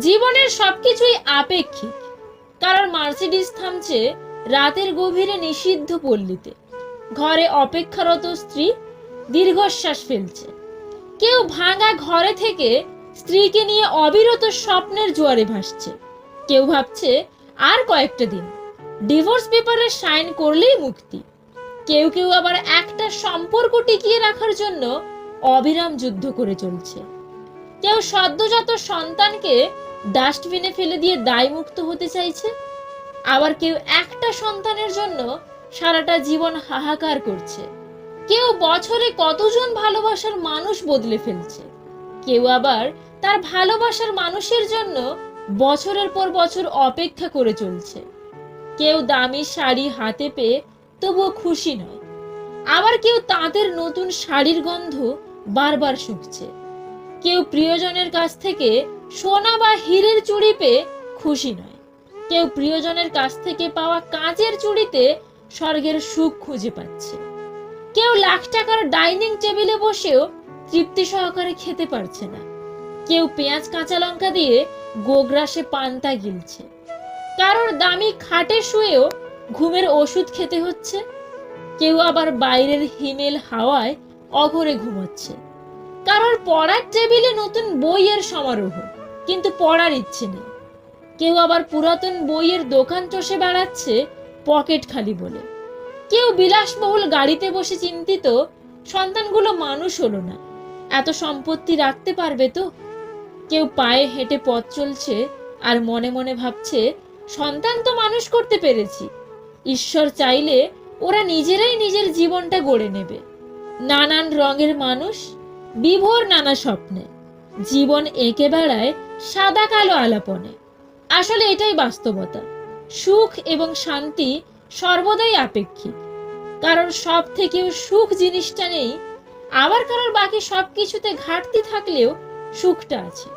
জীবনের সবকিছুই আপেক্ষিক। কারণ মার্সিডিস থামছে রাতের গভীরে নিষিদ্ধ পল্লীতে। ঘরে অপেক্ষারত স্ত্রী দীর্ঘশ্বাস ফেলছে। কেউ ভাঙা ঘরে থেকে স্ত্রীকে নিয়ে অবিরত স্বপ্নের জোয়ারে ভাসছে। কেউ ভাবছে আর কয়েকটা দিন। ডিভোর্স পেপারে সাইন করলেই মুক্তি। কেউ কেউ আবার একটা সম্পর্ক টিকিয়ে রাখার জন্য অবিরাম যুদ্ধ করে চলছে। কেউ সদ্যজাত সন্তানকে ডাস্টবিনে ফেলে দিয়ে দায়মুক্ত হতে চাইছে? আবার কেউ একটা সন্তানের জন্য সারাটা জীবন হাহাকার করছে? কেউ বছরে কতজন ভালোবাসার মানুষ বদলে ফেলছে? কেউ আবার তার ভালোবাসার মানুষের জন্য বছরের পর বছর অপেক্ষা করে চলছে। কেউ দামি শাড়ি হাতে পেয়ে তবুও খুশি নয়। আবার কেউ তাদের নতুন শাড়ির গন্ধ বারবার শুকছে। কেউ প্রিয়জনের কাছ থেকে সোনা বা হীরের চুড়ি পেয়ে খুশি নয়। কেউ প্রিয়জনের কাছ থেকে পাওয়া কাঁচের চুড়িতে স্বর্গের সুখ খুঁজে পাচ্ছে। কেউ লাখ টাকার ডাইনিং টেবিলে বসেও তৃপ্তি সহকারে খেতে পারছে না। কেউ পেঁয়াজ, কাঁচা লঙ্কা দিয়ে গোগ্রাসে পান্তা গিলছে। কারোর দামি খাটে শুয়েও ঘুমের ওষুধ খেতে হচ্ছে। কেউ আবার বাইরের হিমেল হাওয়ায় অঘরে ঘুমাচ্ছে। কারোর পড়ার টেবিলে নতুন বইয়ের সমারোহ, কিন্তু পড়ার ইচ্ছে নেই। কেউ আবার পুরাতন বইয়ের দোকান চষে বেড়াচ্ছে পকেট খালি বলে। কেউ বিলাসবহুল গাড়িতে বসে চিন্তিত, সন্তানগুলো মানুষ হলো না, এত সম্পত্তি রাখতে পারবে তো? কেউ পায়ে হেঁটে পথ চলছে আর মনে মনে ভাবছে, সন্তান তো মানুষ করতে পেরেছি। ঈশ্বর চাইলে ওরা নিজেরাই নিজের জীবনটা গড়ে নেবে। নানান রঙের মানুষ বিভোর নানা স্বপ্নে। জীবন এঁকে বেড়ায় সাদা কালো আলাপনে। আসলে এটাই বাস্তবতা। সুখ এবং শান্তি সর্বদাই আপেক্ষিক। কারণ সব থেকেও সুখ জিনিসটা নেই, আবার কারোর বাকি সব কিছুতে ঘাটতি থাকলেও সুখটা আছে।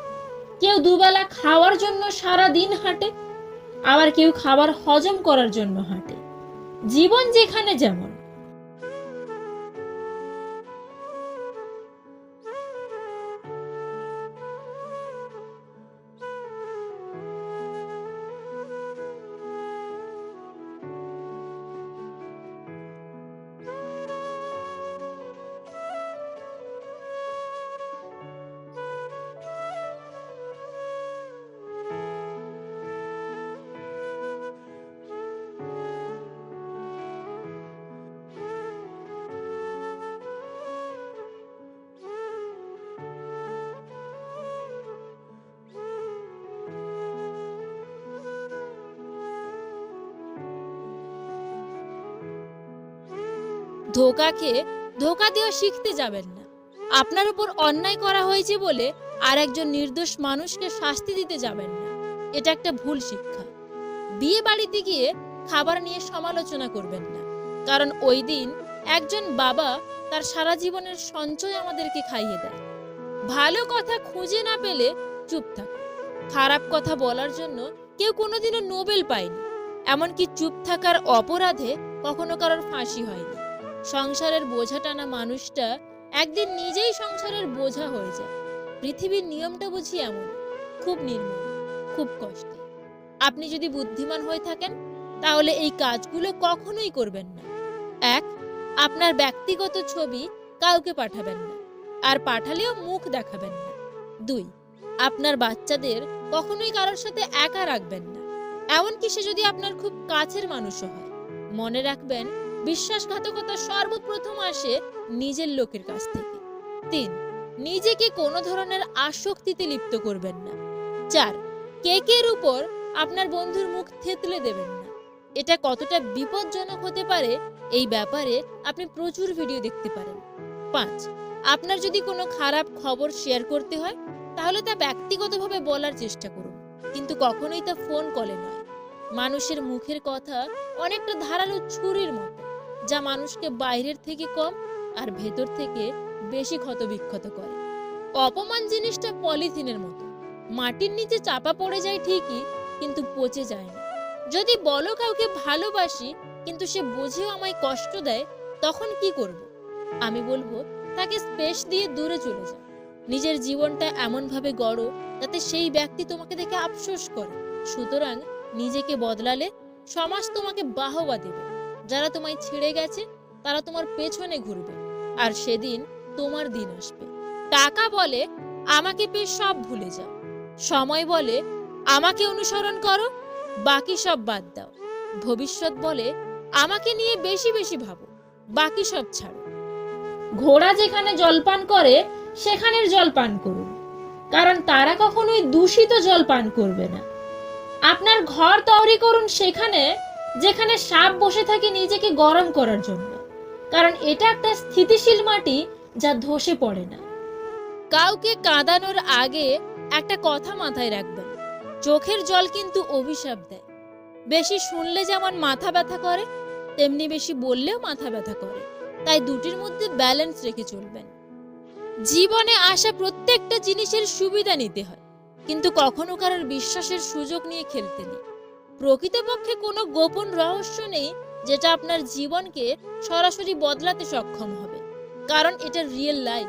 কেউ দুবেলা খাওয়ার জন্য সারা দিন হাঁটে, আবার কেউ খাবার হজম করার জন্য হাঁটে। জীবন যেখানে যেমন ধোকা খেয়ে ধোকা দিয়েও শিখতে যাবেন না। আপনার উপর অন্যায় করা হয়েছে বলে আর একজন নির্দোষ মানুষকে শাস্তি দিতে যাবেন না। এটা একটা ভুল শিক্ষা। বিয়ে বাড়িতে গিয়ে খাবার নিয়ে সমালোচনা করবেন না। কারণ ওই দিন একজন বাবা তার সারা জীবনের সঞ্চয় আমাদেরকে খাইয়ে দেয় ভালো কথা খুঁজে না পেলে চুপ থাক খারাপ কথা বলার জন্য কেউ কোনোদিনও নোবেল পায়নি। এমনকি চুপ থাকার অপরাধে কখনো কারোর ফাঁসি হয়নি। সংসারের বোঝা টানা মানুষটা একদিন নিজেই সংসারের বোঝা হয়ে যায়। পৃথিবীর নিয়মটা বুঝি এমন, খুব নির্মল খুব কষ্ট। আপনি যদি বুদ্ধিমান হয়ে থাকেন, তাহলে এই কাজগুলো কখনোই করবেন না। এক, আপনার ব্যক্তিগত ছবি কাউকে পাঠাবেন না, আর পাঠালেও মুখ দেখাবেন না। দুই, আপনার বাচ্চাদের কখনোই কারোর সাথে একা রাখবেন না। এমনকি সে যদি আপনার খুব কাছের মানুষও হয়, মনে রাখবেন বিশ্বাসঘাতকতা সর্বপ্রথম আসে নিজের লোকের কাছ থেকে। তিন, নিজেকে কোনো ধরনের আসক্তিতে লিপ্ত করবেন না। চার, কেকের উপর আপনার বন্ধুর মুখ থেতলে দেবেন না। এটা কতটা বিপজ্জনক হতে পারে এই ব্যাপারে আপনি প্রচুর ভিডিও দেখতে পারেন। পাঁচ, আপনার যদি কোনো খারাপ খবর শেয়ার করতে হয়, তাহলে তা ব্যক্তিগতভাবে বলার চেষ্টা করুন। কিন্তু কখনোই তা ফোন কলে নয়। মানুষের মুখের কথা অনেকটা ধারালো ছুরির মতো। যা মানুষকে বাইরের থেকে কম আর ভেতর থেকে বেশি ক্ষতবিক্ষত করে। অপমান জিনিসটা পলিথিনের মতো। মাটির নিচে চাপা পড়ে যায় ঠিকই, কিন্তু পচে যায় না। যদি বলো কাউকে ভালোবাসি, কিন্তু সে বুঝেও আমায় কষ্ট দেয়, তখন কি করব? আমি বলব, তাকে স্পেস দিয়ে দূরে চলে যা নিজের জীবনটা এমনভাবে গড়ো যাতে সেই ব্যক্তি তোমাকে দেখে আফসোস করে। সুতরাং নিজেকে বদলালে সমাজ তোমাকে বাহবা দেবে। যারা তোমায় ছেড়ে গেছে, তারা তোমার পেছনে ঘুরবে, আর সেদিন তোমার দিন আসবে। টাকা বলে, আমাকে পেয়ে সব ভুলে যাও। সময় বলে, আমাকে অনুসরণ করো, বাকি সব বাদ দাও। ভবিষ্যৎ বলে, আমাকে নিয়ে বেশি বেশি ভাবো, বাকি সব ছাড়ো। ঘোড়া যেখানে জলপান করে, সেখানের জল পান করুন, কারণ তারা কখনোই দূষিত জল পান করবে না। আপনার ঘর তৈরি করুন সেখানে যেখানে সাপ বসে থাকে নিজেকে গরম করার জন্য। কারণ এটা একটা স্থিতিশীল মাটি যা ধসে পড়ে না। কাউকে কাঁদানোর আগে একটা কথা মাথায় রাখবেন। চোখের জল কিন্তু অভিশাপ দেয়। বেশি শুনলে যেমন মাথা ব্যথা করে, তেমনি বেশি বললেও মাথা ব্যথা করে। তাই দুটির মধ্যে ব্যালেন্স রেখে চলবেন। জীবনে আসা প্রত্যেকটা জিনিসের সুবিধা নিতে হয়। কিন্তু কখনো কারোর বিশ্বাসের সুযোগ নিয়ে খেলতে নেই। প্রকৃতপক্ষে কোনো গোপন রহস্য নেই যেটা আপনার জীবনকে সরাসরি বদলাতে সক্ষম হবে। কারণ এটা রিয়েল লাইফ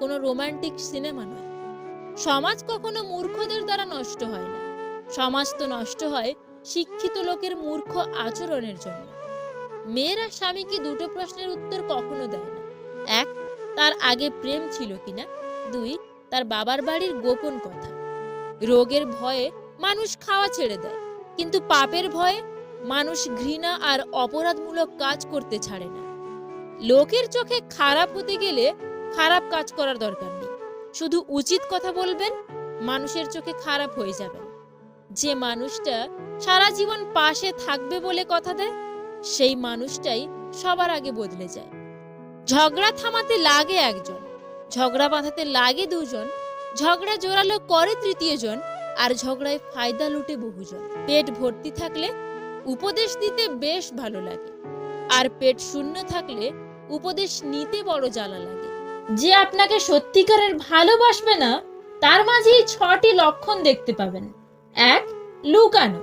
কোনো রোমান্টিক সিনেমা নয়। সমাজ কখনো মূর্খদের দ্বারা নষ্ট হয় না। সমাজ তো নষ্ট হয় শিক্ষিত লোকের মূর্খ আচরণের জন্য। মেয়েরা স্বামীকে দুটো প্রশ্নের উত্তর কখনো দেয় না। এক, তার আগে প্রেম ছিল কিনা? দুই, তার বাবার বাড়ির গোপন কথা। রোগের ভয়ে মানুষ খাওয়া ছেড়ে দেয়। কিন্তু পাপের ভয়ে মানুষ ঘৃণা আর অপরাধমূলক কাজ করতে ছাড়ে না। লোকের চোখে খারাপ হতে গেলে খারাপ কাজ করার দরকার নেই। শুধু উচিত কথা বলবেন, মানুষের চোখে খারাপ হয়ে যাবেন। যে মানুষটা সারা জীবন পাশে থাকবে বলে কথা দেয়, সেই মানুষটাই সবার আগে বদলে যায়। ঝগড়া থামাতে লাগে একজন, ঝগড়া বাঁধাতে লাগে দুজন, ঝগড়া জোরালো করে তৃতীয় জন আর ঝগড়ায় ফায়দা লুটে বহুজন। পেট ভর্তি থাকলে উপদেশ দিতে বেশ ভালো লাগে। আর পেট শূন্য থাকলে উপদেশ নিতে বড় জ্বালা লাগে। যে আপনাকে সত্যিকারের ভালোবাসবে না, তার মাঝেই ছটি লক্ষণ দেখতে পাবেন। এক, লুকানো।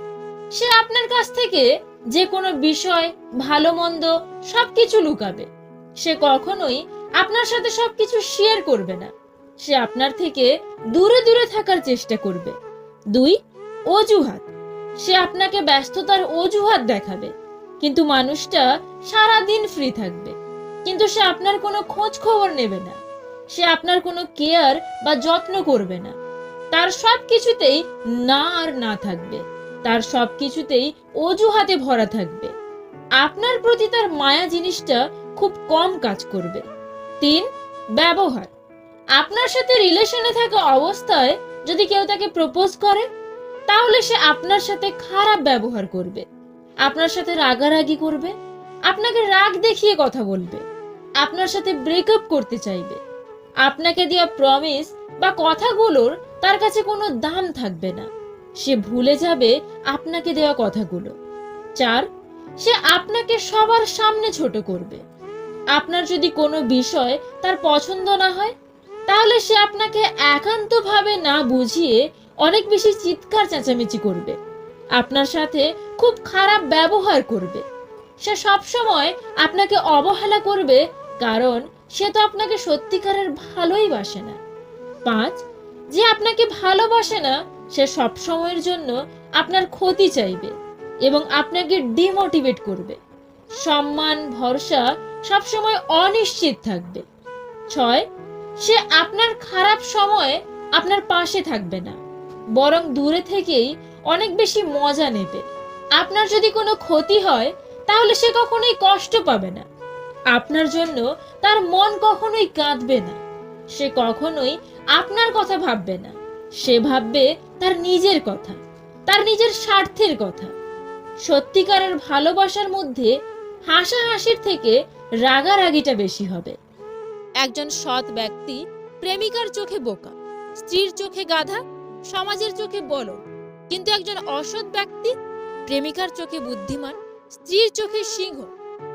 সে আপনার কাছ থেকে যে কোনো বিষয়, ভালো মন্দ সবকিছু লুকাবে। সে কখনোই আপনার সাথে সবকিছু শেয়ার করবে না। সে আপনার থেকে দূরে দূরে থাকার চেষ্টা করবে। দুই, অজুহাত। সে আপনাকে ব্যস্ততার অজুহাত দেখাবে, কিন্তু মানুষটা সারা দিন ফ্রি থাকবে। কিন্তু সে আপনার কোনো খোঁজ খবর নেবে না। সে আপনার কোনো কেয়ার বা যত্ন করবে না। তার সব কিছুতেই না আর না থাকবে। তার সব কিছুতেই অজুহাতে ভরা থাকবে। আপনার প্রতি তার মায়া জিনিসটা খুব কম কাজ করবে। তিন, ব্যবহার। আপনার সাথে রিলেশনে থাকা অবস্থায় যদি কেউ তাকে প্রপোজ করে, তাহলে সে আপনার সাথে খারাপ ব্যবহার করবে। আপনার সাথে রাগারাগি করবে। আপনাকে রাগ দেখিয়ে কথা বলবে। আপনার সাথে ব্রেকআপ করতে চাইবে। আপনাকে দেওয়া প্রমিস বা কথাগুলোর তার কাছে কোনো দাম থাকবে না। সে ভুলে যাবে আপনাকে দেওয়া কথাগুলো। চার, সে আপনাকে সবার সামনে ছোট করবে। আপনার যদি কোনো বিষয় তার পছন্দ না হয় তাহলে সে আপনাকে একান্তভাবে না বুঝিয়ে অনেক বেশি চিৎকার চেঁচামেচি করবে। আপনার সাথে খুব খারাপ ব্যবহার করবে। সে সবসময় আপনাকে অবহেলা করবে, কারণ সে তো আপনাকে সত্যিকারের ভালোই বাসে না। পাঁচ, যে আপনাকে ভালোবাসে না, সে সব সময়ের জন্য আপনার ক্ষতি চাইবে এবং আপনাকে ডিমোটিভেট করবে। সম্মান, ভরসা সবসময় অনিশ্চিত থাকবে। ছয় সে আপনার খারাপ সময়ে আপনার পাশে থাকবে না, বরং দূরে থেকেই অনেক বেশি মজা নেবে। আপনার যদি কোনো ক্ষতি হয়, তাহলে সে কখনোই কষ্ট পাবে না। আপনার জন্য তার মন কখনোই কাঁদবে না। সে কখনোই আপনার কথা ভাববে না। সে ভাববে তার নিজের কথা, তার নিজের স্বার্থের কথা। সত্যিকারের ভালোবাসার মধ্যে হাসাহাসির থেকে রাগারাগিটা বেশি হবে। একজন সৎ ব্যক্তি প্রেমিকার চোখে বোকা, স্ত্রীর চোখে গাধা, সমাজের চোখে বলদ কিন্তু একজন অসৎ ব্যক্তি প্রেমিকার চোখে বুদ্ধিমান, স্ত্রীর চোখে সিংহ,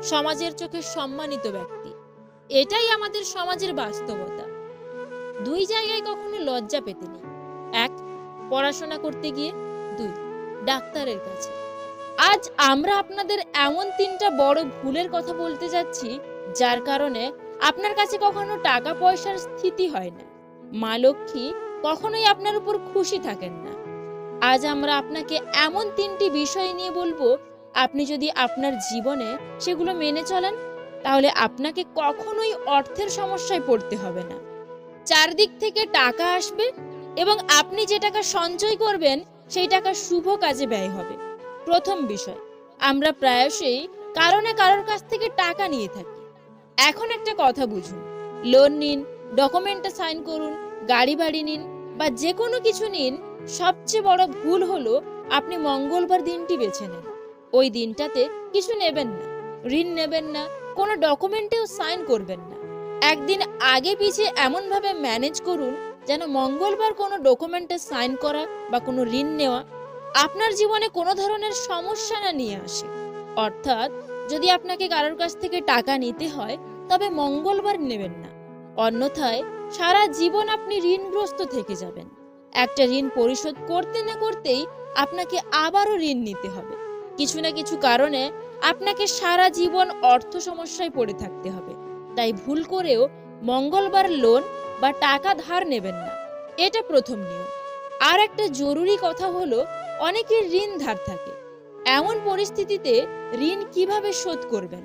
সমাজের চোখে সম্মানিত ব্যক্তি। এটাই আমাদের সমাজের বাস্তবতা। দুই জায়গায় কখনো লজ্জা পেতে নেই। এক, পড়াশোনা করতে গিয়ে। দুই, ডাক্তারের কাছে। আজ আমরা আপনাদের এমন তিনটা বড় ভুলের কথা বলতে যাচ্ছি, যার কারণে আপনার কাছে কখনো টাকা পয়সার স্থিতি হয় না। মা লক্ষ্মী, কখনোই আপনার উপর খুশি থাকেন না। আজ আমরা আপনাকে এমন তিনটি বিষয় নিয়ে বলব, আপনি যদি আপনার জীবনে সেগুলো মেনে চলেন, তাহলে আপনাকে কখনোই অর্থের সমস্যায় পড়তে হবে না। চারদিক থেকে টাকা আসবে এবং আপনি যে টাকা সঞ্চয় করবেন, সেই টাকা শুভ কাজে ব্যয় হবে। প্রথম বিষয়, আমরা প্রায়শই কারণে কারোর কাছ থেকে টাকা নিয়ে থাকি। এখন একটা কথা বুঝুন। লোন নিন ডকুমেন্টে সাইন করুন গাড়ি বাড়ি নিন বা যে কোনো কিছু নিন, সবচেয়ে বড় ভুল হলো আপনি মঙ্গলবার দিনটি বেছে নেন। ওই দিনটাতে কিছু নেবেন না, ঋণ নেবেন না, কোনো ডকুমেন্টেও সাইন করবেন না। একদিন আগে পিছিয়ে এমনভাবে ম্যানেজ করুন যেন মঙ্গলবার কোনো ডকুমেন্টে সাইন করা বা কোনো ঋণ নেওয়া আপনার জীবনে কোনো ধরনের সমস্যা না নিয়ে আসে। অর্থাৎ যদি আপনাকে কারোর কাছ থেকে টাকা নিতে হয়, তবে মঙ্গলবার নেবেন না। অন্যথায়, সারা জীবন আপনি ঋণগ্রস্ত থেকে যাবেন। একটা ঋণ পরিশোধ করতে না করতেই আপনাকে আবারও ঋণ নিতে হবে। কিছু না কিছু কারণে আপনাকে সারা জীবন অর্থ সমস্যায় পড়ে থাকতে হবে। তাই ভুল করেও মঙ্গলবার লোন বা টাকা ধার নেবেন না। এটা প্রথম নিয়ম। আর একটা জরুরি কথা হলো, অনেকের ঋণ ধার থাকে। এমন পরিস্থিতিতে ঋণ কীভাবে শোধ করবেন?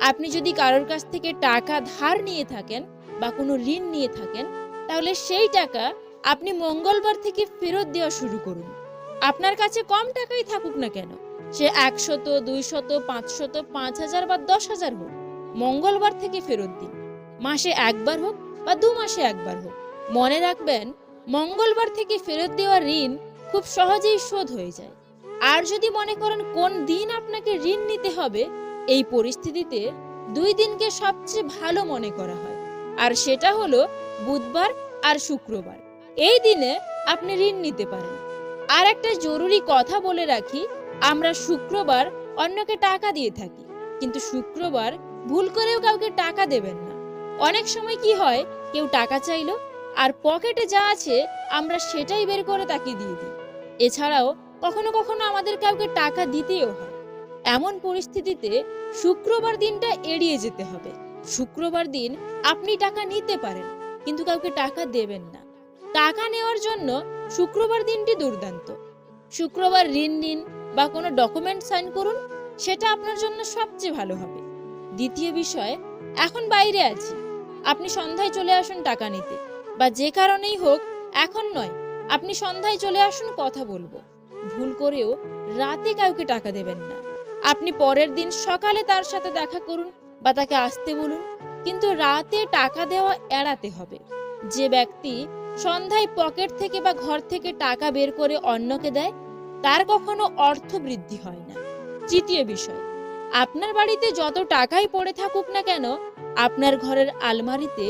আপনি যদি কারোর কাছ থেকে টাকা ধার নিয়ে থাকেন বা কোনো ঋণ নিয়ে থাকেন, তাহলে সেই টাকা আপনি মঙ্গলবার থেকে ফেরত দেওয়া শুরু করুন। আপনার কাছে কম টাকাই থাকুক না কেন? সে একশত, দুইশত, পাঁচশত পাঁচ হাজার বা দশ হাজার হোক। মঙ্গলবার থেকে ফেরত দিন। মাসে একবার হোক বা দু মাসে একবার হোক। মনে রাখবেন, মঙ্গলবার থেকে ফেরত দেওয়া ঋণ খুব সহজেই শোধ হয়ে যায়। আর যদি মনে করেন কোন দিন আপনাকে ঋণ নিতে হবে, এই পরিস্থিতিতে দুই দিনকে সবচেয়ে ভালো মনে করা হয়। আর সেটা হলো বুধবার আর শুক্রবার। এই দিনে আপনি ঋণ নিতে পারেন। আর একটা জরুরি কথা বলে রাখি, আমরা শুক্রবার অন্যকে টাকা দিয়ে থাকি, কিন্তু শুক্রবার ভুল করেও কাউকে টাকা দেবেন না। অনেক সময় কি হয়, কেউ টাকা চাইলো, আর পকেটে যা আছে আমরা সেটাই বের করে তাকে দিয়ে দিই। এছাড়াও কখনো কখনো আমাদের কাউকে টাকা দিতেও হয়। এমন পরিস্থিতিতে শুক্রবার দিনটা এড়িয়ে যেতে হবে। শুক্রবার দিন আপনি টাকা নিতে পারেন, কিন্তু কাউকে টাকা দেবেন না। টাকা নেওয়ার জন্য শুক্রবার দিনটি দুর্দান্ত। শুক্রবার ঋণ নিন বা কোনো ডকুমেন্ট সাইন করুন, সেটা আপনার জন্য সবচেয়ে ভালো হবে। দ্বিতীয় বিষয়, এখন বাইরে আছি। আপনি সন্ধ্যায় চলে আসুন টাকা নিতে। বা যে কারণেই হোক, এখন নয়, আপনি সন্ধ্যায় চলে আসুন কথা বলব। ভুল করেও রাতে কাউকে টাকা দেবেন না। আপনি পরের দিন সকালে তার সাথে দেখা করুন বা তাকে আসতে বলুন, কিন্তু রাতে টাকা দেওয়া এড়াতে হবে। যে ব্যক্তি সন্ধ্যায় পকেট থেকে বা ঘর থেকে টাকা বের করে অন্যকে দেয়, তার কখনো অর্থ বৃদ্ধি হয় না। তৃতীয় বিষয়, আপনার বাড়িতে যত টাকাই পড়ে থাকুক না কেন, আপনার ঘরের আলমারিতে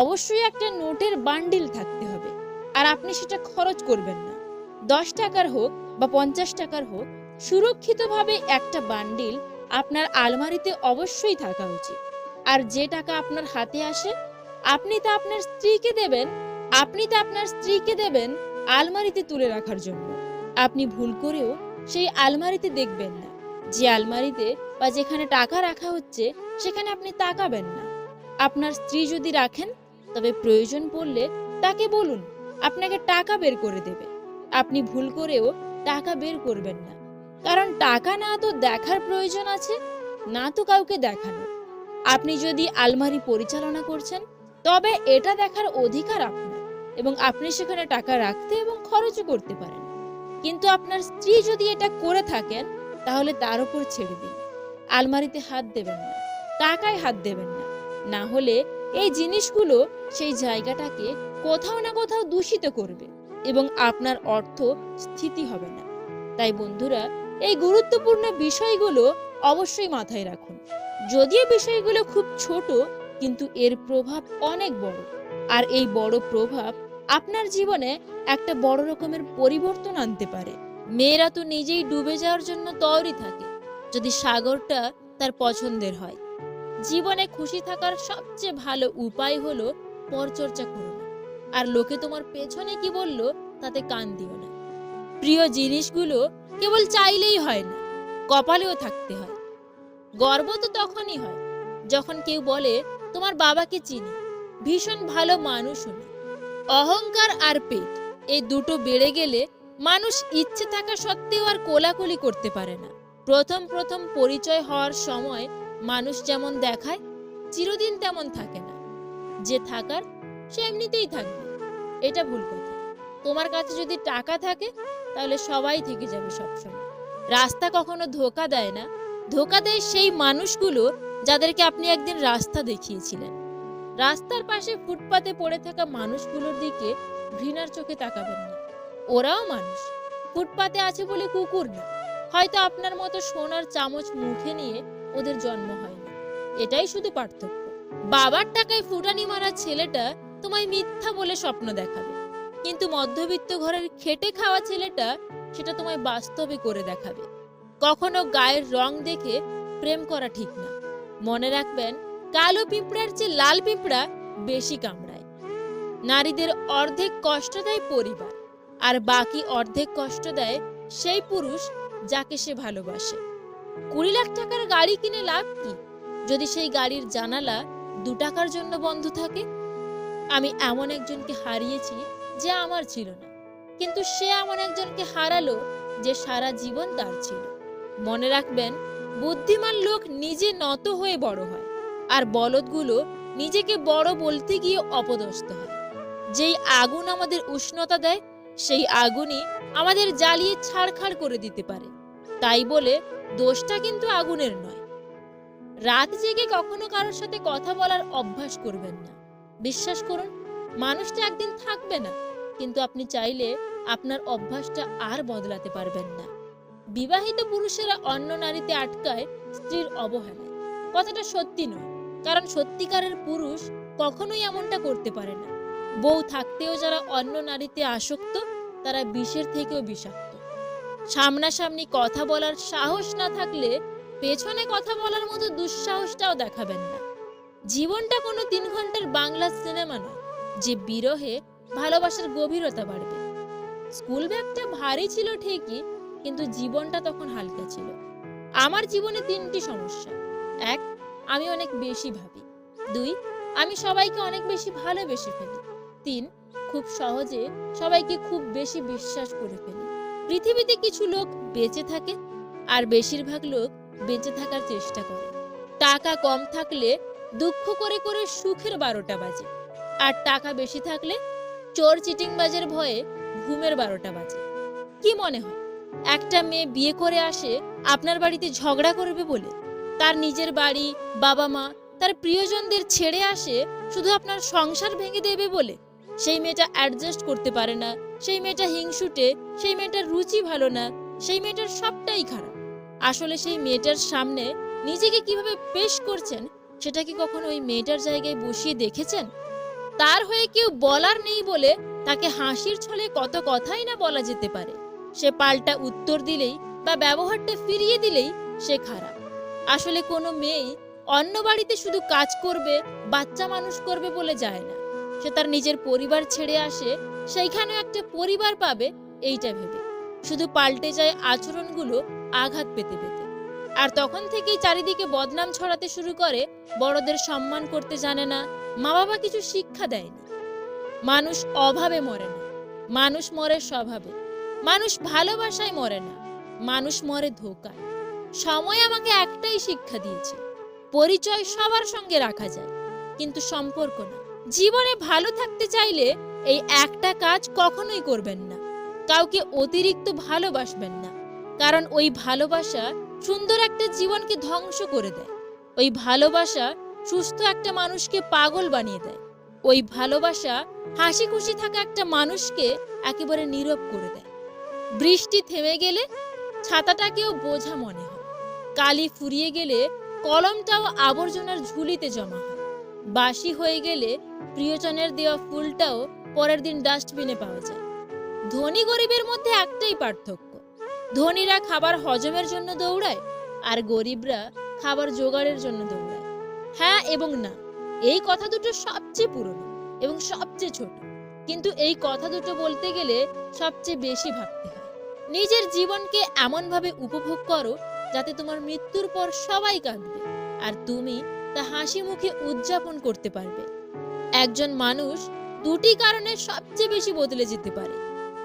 অবশ্যই একটা নোটের বান্ডিল থাকতে হবে, আর আপনি সেটা খরচ করবেন না। দশ টাকার হোক বা পঞ্চাশ টাকার হোক, সুরক্ষিতভাবে একটা বান্ডিল আপনার আলমারিতে অবশ্যই থাকা উচিত। আর যে টাকা আপনার হাতে আসে, আপনি তা আপনার স্ত্রীকে দেবেন, আপনি তা আপনার স্ত্রীকে দেবেন আলমারিতে তুলে রাখার জন্য। আপনি ভুল করেও সেই আলমারিতে দেখবেন না। যে আলমারিতে বা যেখানে টাকা রাখা হচ্ছে, সেখানে আপনি তাকাবেন না। আপনার স্ত্রী যদি রাখেন, তবে প্রয়োজন পড়লে তাকে বলুন, আপনাকে টাকা বের করে দেবে। আপনি ভুল করেও টাকা বের করবেন না। কারণ টাকা না তো দেখার প্রয়োজন আছে, না তো কাউকে দেখানো। আপনি যদি আলমারি পরিচালনা করছেন, তবে এটা দেখার অধিকার আপনার এবং আপনি সেখানে টাকা রাখতে এবং খরচও করতে পারেন। কিন্তু আপনার স্ত্রী যদি এটা করে থাকেন, তাহলে তার উপর ছেড়ে দিন। আলমারিতে হাত দেবেন না, টাকায় হাত দেবেন না। না হলে এই জিনিসগুলো সেই জায়গাটাকে কোথাও না কোথাও দূষিত করবে। এবং আপনার অর্থ স্থিতি হবে না। তাই বন্ধুরা, এই গুরুত্বপূর্ণ বিষয়গুলো অবশ্যই মাথায় রাখুন। যদিও বিষয়গুলো খুব ছোট, কিন্তু এর প্রভাব অনেক বড়। আর এই বড় প্রভাব আপনার জীবনে একটা বড় রকমের পরিবর্তন আনতে পারে। মেয়েরা তো নিজেই ডুবে যাওয়ার জন্য তৈরি থাকে, যদি সাগরটা তার পছন্দের হয়। জীবনে খুশি থাকার সবচেয়ে ভালো উপায় হলো পরচর্চা করো না আর লোকে তোমার পেছনে কি বলল তাতে কান দিও না। প্রিয় জিনিসগুলো কেবল চাইলেই হয় না, কপালেও থাকতে হয়। গর্ব তো তখনই হয় যখন কেউ বলে, তোমার বাবাকে চিনি, ভীষণ ভালো মানুষ উনি অহংকার আর পেট, এই দুটো বেড়ে গেলে মানুষ ইচ্ছে থাকা সত্ত্বেও আর কোলাকুলি করতে পারে না। প্রথম প্রথম পরিচয় হওয়ার সময় মানুষ যেমন দেখায়, চিরদিন তেমন থাকে না। যে থাকার, সে এমনিতেই থাকবে। এটা ভুল কথা। তোমার কাছে যদি টাকা থাকে, তাহলে সবাই থেকে যাবে সবসময়। রাস্তা কখনো ধোকা দেয় না। ধোকা দেয় সেই মানুষগুলো যাদেরকে আপনি একদিন রাস্তা দেখিয়েছিলেন। রাস্তার পাশে ফুটপাতে পড়ে থাকা মানুষগুলোর দিকে ঘৃণার চোখে তাকাবেন না। ওরাও মানুষ। ফুটপাতে আছে বলে কুকুর না। হয়তো আপনার মতো সোনার চামচ মুখে নিয়ে ওদের জন্ম হয়নি এটাই শুধু পার্থক্য। বাবার টাকায় ফুটানি মারা ছেলেটা তোমায় মিথ্যা বলে স্বপ্ন দেখাবে। কিন্তু মধ্যবিত্ত ঘরের খেটে খাওয়া ছেলেটা সেটা তোমায় বাস্তবে করে দেখাবে। কখনো গায়ের রং দেখে প্রেম করা ঠিক না। মনে রাখবেন, কালো পিঁপড়ার চেয়ে লাল পিঁপড়া বেশি কামড়ায়। নারীদের অর্ধেক কষ্ট দেয় পরিবার, আর বাকি অর্ধেক কষ্ট দেয় সেই পুরুষ যাকে সে ভালোবাসে। কুড়ি লাখ টাকার গাড়ি কিনে লাভ কি? যদি সেই গাড়ির জানালা দু টাকার জন্য বন্ধ থাকে আমি এমন একজনকে হারিয়েছি যে আমার ছিল না। কিন্তু সে এমন একজনকে হারালো যে সারা জীবন তার ছিল। মনে রাখবেন, বুদ্ধিমান লোক নিজে নত হয়ে বড় হয় আর বলদগুলো নিজেকে বড় বলতে গিয়ে অপদস্থ হয়। যেই আগুন আমাদের উষ্ণতা দেয়, সেই আগুনই আমাদের জ্বালিয়ে ছাড়খাড় করে দিতে পারে। তাই বলে দোষটা কিন্তু আগুনের নয়। রাত জেগে কখনো কারোর সাথে কথা বলার অভ্যাস করবেন না। বিশ্বাস করুন, মানুষটা একদিন থাকবে না। কিন্তু আপনি চাইলে আপনার অভ্যাসটা আর বদলাতে পারবেন না। বিবাহিত পুরুষেরা অন্য নারীতে আটকায় স্ত্রীর অবহেলায়। কথাটা সত্যি নয়, কারণ সত্যিকারের পুরুষ কখনোই এমনটা করতে পারে না। বউ থাকতেও যারা অন্য নারীতে আসক্ত, তারা বিষের থেকেও বিষাক্ত। সামনাসামনি কথা বলার সাহস না থাকলে পেছনে কথা বলার মতো দুঃসাহসটাও দেখাবেন না। জীবনটা কোনো তিন ঘণ্টার বাংলা সিনেমা নয়, যে বিরহে ভালোবাসার গভীরতা বাড়বে। স্কুল ব্যাগটা ভারী ছিল ঠিকই, কিন্তু জীবনটা তখন হালকা ছিল। আমার জীবনে তিনটি সমস্যা। এক, আমি অনেক বেশি ভাবি। দুই, আমি সবাইকে অনেক বেশি ভালোবেসে ফেলি। তিন, খুব সহজে সবাইকে খুব বেশি বিশ্বাস করে ফেলি। পৃথিবীতে কিছু লোক বেঁচে থাকে, আর বেশিরভাগ লোক বেঁচে থাকার চেষ্টা করে। টাকা কম থাকলে দুঃখ করে করে সুখের বারোটা বাজে। আর টাকা বেশি থাকলে চোর চিটিংবাজের ভয়ে ঘুমের বারোটা বাজে। কি মনে হয়, একটা মেয়ে বিয়ে করে আসে আপনার বাড়িতে ঝগড়া করবে বলে? তার নিজের বাড়ি, বাবা মা, তার প্রিয়জনদের ছেড়ে আসে শুধু আপনার সংসার ভেঙে দেবে বলে? সেই মেয়েটা অ্যাডজাস্ট করতে পারে না, সেই মেয়েটা হিংসুটে, সেই মেয়েটার রুচি ভালো না, সেই মেয়েটার সবটাই খারাপ। আসলে সেই মেয়েটার সামনে নিজেকে কীভাবে পেশ করছেন সেটা কি কখনো ওই মেয়েটার জায়গায় বসিয়ে দেখেছেন? তার হয়ে কেউ বলার নেই বলে তাকে হাসির ছলে কত কথাই না বলা যেতে পারে। সে পাল্টা উত্তর দিলেই বা ব্যবহারটা ফিরিয়ে দিলেই সে খারাপ। আসলে কোনো মেয়েই অন্য বাড়িতে শুধু কাজ করবে, বাচ্চা মানুষ করবে বলে যায় না। সে তার নিজের পরিবার ছেড়ে আসে, সেইখানেও একটা পরিবার পাবে, এইটা ভেবে। শুধু পাল্টে যায় আচরণগুলো আঘাত পেতে পেতে। আর তখন থেকেই চারিদিকে বদনাম ছড়াতে শুরু করে, বড়দের সম্মান করতে জানে না মা বাবা কিছু শিক্ষা দেয়নি। মানুষ অভাবে মরে না, মানুষ মরে স্বভাবে, মানুষ ভালোবাসায় মরে না, মানুষ মরে ধোকায়। সময় আমাকে একটাই শিক্ষা দিয়েছে, পরিচয় সবার সঙ্গে রাখা যায়, কিন্তু সম্পর্ক না। জীবনে ভালো থাকতে চাইলে এই একটা কাজ কখনোই করবেন না, কাউকে অতিরিক্ত ভালোবাসবেন না, কারণ ওই ভালোবাসা সুন্দর একটা জীবনকে ধ্বংস করে দেয়। ওই ভালোবাসা সুস্থ একটা মানুষকে পাগল বানিয়ে দেয়। ওই ভালোবাসা হাসি খুশি থাকা একটা মানুষকে একেবারে নীরব করে দেয়। বৃষ্টি থেমে গেলে ছাতাটাকেও বোঝা মনে হয়। কালি ফুরিয়ে গেলে কলমটাও আবর্জনার ঝুলিতে জমা হয়। বাসি হয়ে গেলে প্রিয়জনের দেওয়া ফুলটাও পরের দিন ডাস্টবিনে পাওয়া যায়। ধনী গরিবের মধ্যে একটাই পার্থক্য ধনীরা খাবার হজমের জন্য দৌড়ায় আর গরিবরা খাবার জোগাড়ের জন্য দৌড়ায়। হ্যাঁ এবং না, এই কথা দুটো সবচেয়ে পুরনো এবং সবচেয়ে ছোট। কিন্তু এই কথা দুটো বলতে গেলে সবচেয়ে বেশি ভাবতে হয়। নিজের জীবনকে এমনভাবে উপভোগ করো যাতে তোমার মৃত্যুর পর সবাই কাঁদবে আর তুমি তা হাসি মুখে উদযাপন করতে পারবে। একজন মানুষ দুটি কারণে সবচেয়ে বেশি বদলে যেতে পারে।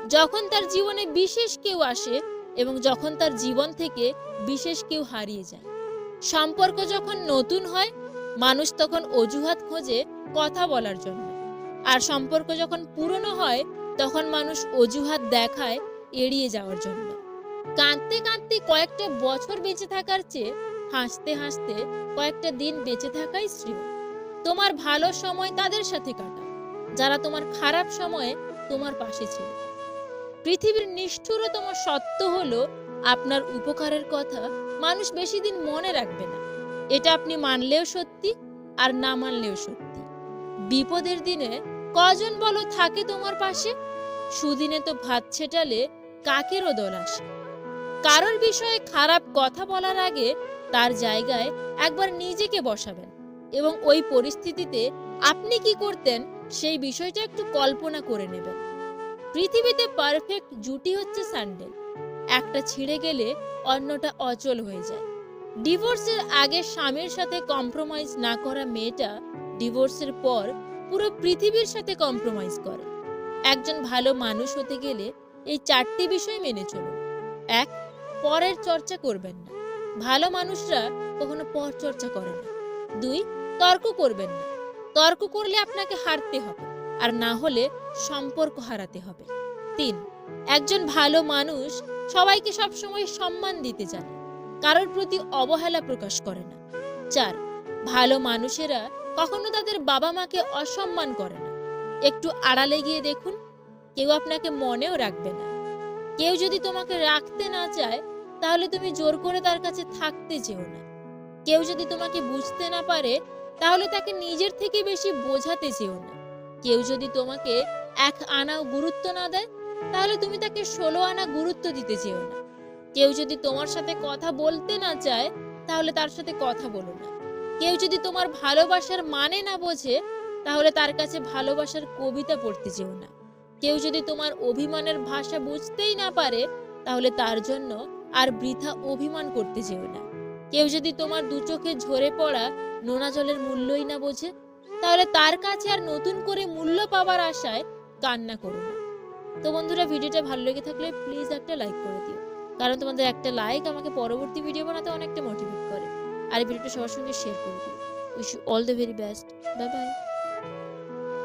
যখন তার জীবনে বিশেষ কেউ আসে এবং যখন তার জীবন থেকে বিশেষ কেউ হারিয়ে যায়। সম্পর্ক যখন নতুন হয়, মানুষ তখন অজুহাত খোঁজে কথা বলার জন্য। আর সম্পর্ক যখন পুরনো হয়, তখন মানুষ অজুহাত দেখায় এড়িয়ে যাওয়ার জন্য। কাঁদতে কাঁদতে কয়েকটা বছর বেঁচে থাকার চেয়ে হাসতে হাসতে কয়েকটা দিন বেঁচে থাকাই শ্রেয়। তোমার ভালো সময় তাদের সাথে কাটাও, যারা তোমার খারাপ সময়ে তোমার পাশে ছিল। পৃথিবীর নিষ্ঠুরতম সত্য হলো, আপনার উপকারের কথা মানুষ বেশি দিন মনে রাখবে না। এটা আপনি মানলেও সত্যি আর না মানলেও সত্যি। বিপদের দিনে কজন বলো থাকে তোমার পাশে? সুদিনে তো ভাত ছেটালে কাকেরও দল আসে। কারোর বিষয়ে খারাপ কথা বলার আগে তার জায়গায় একবার নিজেকে বসাবেন এবং ওই পরিস্থিতিতে আপনি কি করতেন সেই বিষয়টা একটু কল্পনা করে নেবেন। পৃথিবীতে পারফেক্ট জুটি হচ্ছে স্যান্ডেল একটা ছিঁড়ে গেলে অন্যটা অচল হয়ে যায়। ডিভোর্সের আগে স্বামীর সাথে কম্প্রোমাইজ না করা মেয়েটা ডিভোর্সের পর পুরো পৃথিবীর সাথে কম্প্রোমাইজ করে। একজন ভালো মানুষ হতে গেলে এই চারটি বিষয় মেনে চলুন। এক, পরের চর্চা করবেন না। ভালো মানুষরা কখনো পর চর্চা করে না। দুই, তর্ক করবেন না। তর্ক করলে আপনাকে হারতে হবে। আর না হলে সম্পর্ক হারাতে হবে। তিন, একজন ভালো মানুষ সবাইকে সবসময় সম্মান দিতে জানে, কারোর প্রতি অবহেলা প্রকাশ করে না। চার, ভালো মানুষেরা কখনো তাদের বাবা মাকে অসম্মান করে না। একটু আড়ালে গিয়ে দেখুন, কেউ আপনাকে মনেও রাখবে না। কেউ যদি তোমাকে রাখতে না চায়, তাহলে তুমি জোর করে তার কাছে থাকতে চেও না। কেউ যদি তোমাকে বুঝতে না পারে, তাহলে তাকে নিজের থেকে বেশি বোঝাতে চেও না। কেউ যদি তোমাকে এক আনাও গুরুত্ব না দেয়, তাহলে তুমি তাকে ষোলো আনা গুরুত্ব দিতে চেও না। কেউ যদি তোমার সাথে কথা বলতে না চায়, তাহলে তার সাথে কথা বলো না। কেউ যদি তোমার ভালোবাসার মানে না বোঝে, তাহলে তার কাছে ভালোবাসার কবিতা পড়তে চেও না। কেউ যদি তোমার অভিমানের ভাষা বুঝতেই না পারে, তাহলে তার জন্য আর বৃথা অভিমান করতে চেও না। কেউ যদি তোমার দু চোখে ঝরে পড়া নোনা জলের মূল্যই না বোঝে তাহলে তার কাছে আর নতুন করে মূল্য পাওয়ার আশায় কান্না করো না। তো বন্ধুরা, ভিডিওটা ভালো লেগে থাকলে প্লিজ একটা লাইক করে দিও। কারণ তোমাদের একটা লাইক আমাকে পরবর্তী ভিডিও বানাতে অনেকটা মোটিভেট করে। আর এই ভিডিওটা সবার সঙ্গে শেয়ার করে দিও। Wish you all the very best bye bye